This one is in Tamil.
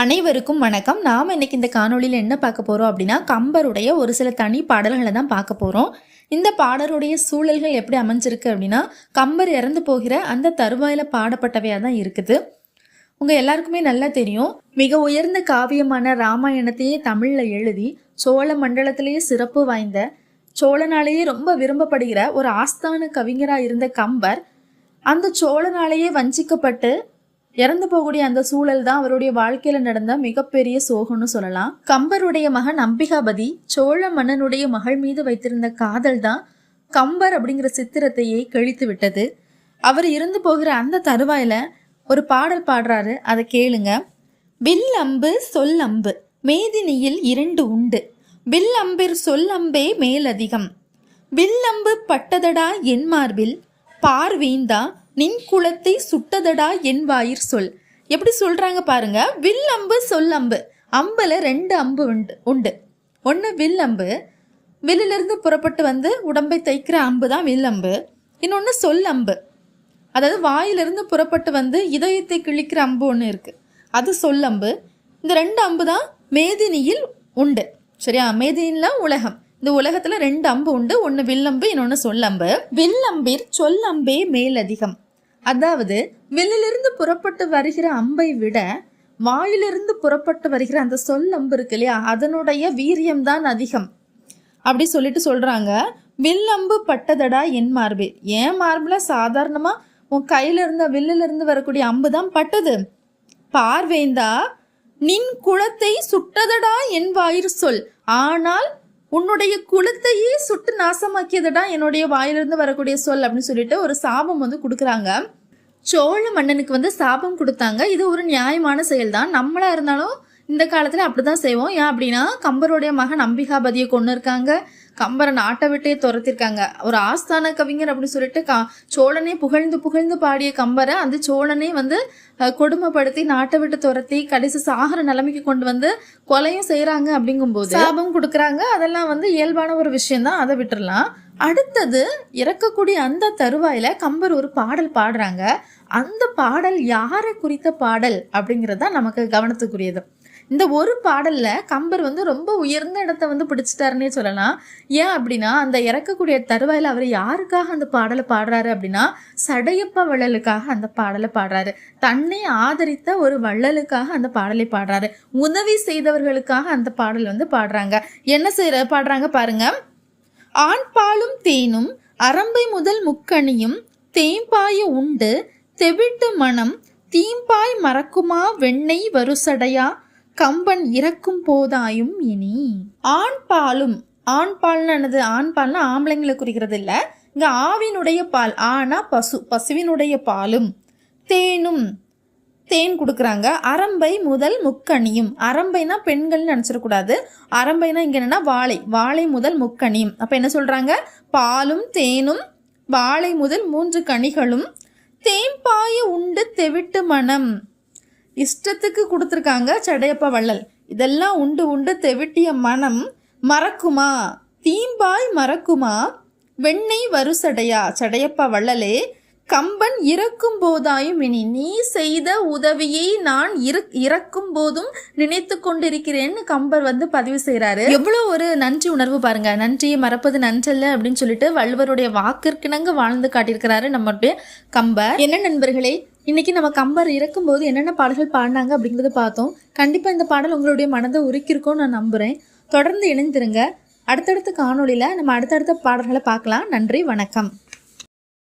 அனைவருக்கும் வணக்கம். நாம் இன்னைக்கு இந்த காணொளியில் என்ன பார்க்க போகிறோம் அப்படின்னா கம்பருடைய ஒரு சில தனி பாடல்களை தான் பார்க்க போகிறோம் இந்த பாடலுடைய சூழல்கள் எப்படி அமைஞ்சிருக்கு அப்படின்னா கம்பர் இறந்து போகிற அந்த தருவாயில் பாடப்பட்டவையாக தான் இருக்குது. உங்கள் எல்லாருக்குமே நல்லா தெரியும். மிக உயர்ந்த காவியமான ராமாயணத்தையே தமிழில் எழுதி சோழ மண்டலத்திலேயே சிறப்பு வாய்ந்த சோழனாலேயே ரொம்ப விரும்பப்படுகிற ஒரு ஆஸ்தான கவிஞராக இருந்த கம்பர் அந்த சோழனாலேயே வஞ்சிக்கப்பட்டு இறந்து போகக்கூடிய அந்த சூழல் தான் அவருடைய வாழ்க்கையில நடந்த மிகப்பெரிய சோகம்னு சொல்லலாம். கம்பருடைய மகன் அம்பிகாபதி சோழ மன்னனுடைய மகள் மீது வைத்திருந்த காதல் தான் கம்பர் அப்படிங்கிற சித்திரத்தையே கழித்து விட்டது. அவர் இருந்து போகிற அந்த தருவாயில ஒரு பாடல் பாடுறாரு. அதை கேளுங்க. வில் அம்பு சொல் அம்பு மேதினியில் இரண்டு உண்டு. வில் அம்பிர் சொல் அம்பே மேலதிகம். வில்லம்பு பட்டதடா என் மார்பில். பார்வீந்தா நின் குலத்தை சுட்டதடா என் வாயிற் சொல். எப்படி சொல்றாங்க பாருங்க சொல் அம்பு அம்புல ரெண்டு அம்பு உண்டு உண்டு. ஒன்று வில் அம்பு வில்லிலிருந்து புறப்பட்டு வந்து உடம்பை தைக்கிற அம்பு தான் வில் அம்பு இன்னொன்று சொல் அம்பு அதாவது வாயிலிருந்து புறப்பட்டு வந்து இதயத்தை கிழிக்கிற அம்பு ஒன்று இருக்குது அது சொல்லம்பு. இந்த ரெண்டு அம்பு தான் மேதினியில் உண்டு. சரியா? மேதினியில் உலகம். இந்த உலகத்தில் ரெண்டு அம்பு உண்டு ஒன்று வில்லம்பு இன்னொன்று சொல்லம்பு. வில்லம்பிற் சொல்லம்பே மேலதிகம். அதாவது வில்லிலிருந்து புறப்பட்டு வருகிற அம்பை விட வாயிலிருந்து புறப்பட்டு வருகிற அந்த சொல் அம்பு இருக்கு இல்லையா? அதனுடைய வீரியம்தான் அதிகம். அப்படி சொல்லிட்டு சொல்றாங்க வில்லம்பு பட்டதடா என் மார்பே. ஏன் மார்பில் சாதாரணமாக உன் கையில இருந்த வில்லுல இருந்து வரக்கூடிய அம்பு தான் பட்டது. பார்வேந்தா நின் குளத்தை சுட்டதடா என் வாயிற் சொல். ஆனால் உன்னுடைய குளத்தையே சுட்டு நாசமாக்கியதடா என்னுடைய வாயிலிருந்து வரக்கூடிய சொல் அப்படின்னு சொல்லிட்டு ஒரு சாபம் வந்து கொடுக்குறாங்க. சோழ மன்னனுக்கு வந்து சாபம் கொடுத்தாங்க. இது ஒரு நியாயமான செயல் தான் நம்மளா இருந்தாலும் இந்த காலத்துல அப்படிதான் செய்வோம். ஏன் அப்படின்னா கம்பருடைய மகன் அம்பிகாபதியை கொண்டு இருக்காங்க. கம்பரை நாட்டை விட்டே துரத்திருக்காங்க. ஒரு ஆஸ்தான கவிஞர் அப்படின்னு சொல்லிட்டு கா சோழனே புகழ்ந்து புகழ்ந்து பாடிய கம்பரை அந்த சோழனே வந்து கொடுமைப்படுத்தி நாட்டை விட்டு துரத்தி கடைசி சாகர நிலைமைக்கு கொண்டு வந்து கொலையும் செய்கிறாங்க அப்படிங்கும்போது சாபம் கொடுக்குறாங்க. அதெல்லாம் வந்து இயல்பான ஒரு விஷயம்தான். அதை விட்டுறலாம். அடுத்தது இறக்கக்கூடிய அந்த தருவாயில கம்பர் ஒரு பாடல் பாடுறாங்க. அந்த பாடல் யாரை குறித்த பாடல் அப்படிங்கிறது தான் நமக்கு கவனத்துக்குரியது. இந்த ஒரு பாடலில் கம்பர் வந்து ரொம்ப உயர்ந்த இடத்த வந்து பிடிச்சிட்டாருன்னே சொல்லலாம். ஏன் அப்படின்னா அந்த இறக்கக்கூடிய தருவாயில அவர் யாருக்காக அந்த பாடலை பாடுறாரு அப்படின்னா சடையப்ப வள்ளலுக்காக அந்த பாடலை பாடுறாரு. தன்னை ஆதரித்த ஒரு வள்ளலுக்காக அந்த பாடலை பாடுறாரு. உதவி செய்தவர்களுக்காக அந்த பாடல் வந்து பாடுறாங்க. என்ன செய்யற பாடுறாங்க பாருங்க. ஆண் பாலும் தேனும் அரம்பை முதல் முக்கணியும் தேம்பாய உண்டு தெவிட்டு மனம் தீம்பாய் மறக்குமா வெண்ணெய் வருசடையா கம்பன் இறக்கும் போதாயும் இனி. ஆண் பாலும் ஆண் பால்னது ஆண் பால்னா ஆம்பளைங்களை குறிக்கிறது இல்லை இங்கே ஆவினுடைய பால் ஆனா பசு பசுவினுடைய பாலும். தேனும் தேன் கொடுக்குறாங்க. அரம்பை முதல் முக்கணியும். அரம்பைனா பெண்கள்னு நினச்சிடக்கூடாது. அரம்பைனா இங்கே என்னென்னா வாழை வாழை முதல் முக்கணியும். அப்போ என்ன சொல்கிறாங்க பாலும் தேனும் வாழை முதல் மூன்று கனிகளும். தேம்பாய உண்டு தெவிட்டு மனம். இஷ்டத்துக்கு கொடுத்துருக்காங்க சடையப்பா வள்ளல். இதெல்லாம் உண்டு உண்டு தெவிட்டிய மனம் மறக்குமா? தீம்பாய் மறக்குமா? வெண்ணெய் வருசடையா? சடையப்பா வள்ளலே கம்பன் இறக்கும் போதாயும் இனி நீ செய்த உதவியை நான் இரு- இறக்கும் போதும் நினைத்து கொண்டிருக்கிறேன்னு கம்பர் வந்து பதிவு செய்கிறாரு எவ்வளோ ஒரு நன்றி உணர்வு பாருங்க. நன்றியை மறப்பது நன்றல்ல அப்படின்னு சொல்லிட்டு வள்ளுவருடைய வாக்கிற்கிணங்க வாழ்ந்து காட்டியிருக்கிறாரு நம்மளுடைய கம்பர். என்ன நண்பர்களே இன்னைக்கு நம்ம கம்பர் இறக்கும்போது என்னென்ன பாடல்கள் பாடினாங்க அப்படிங்கிறத பார்த்தோம். கண்டிப்பாக இந்த பாடல் உங்களுடைய மனதை உருக்கிருக்கும்னு நான் நம்புகிறேன் தொடர்ந்து இணைந்திருங்க. அடுத்தடுத்த காணொலியில் நம்ம அடுத்தடுத்த பாடல்களை பார்க்கலாம். நன்றி வணக்கம்.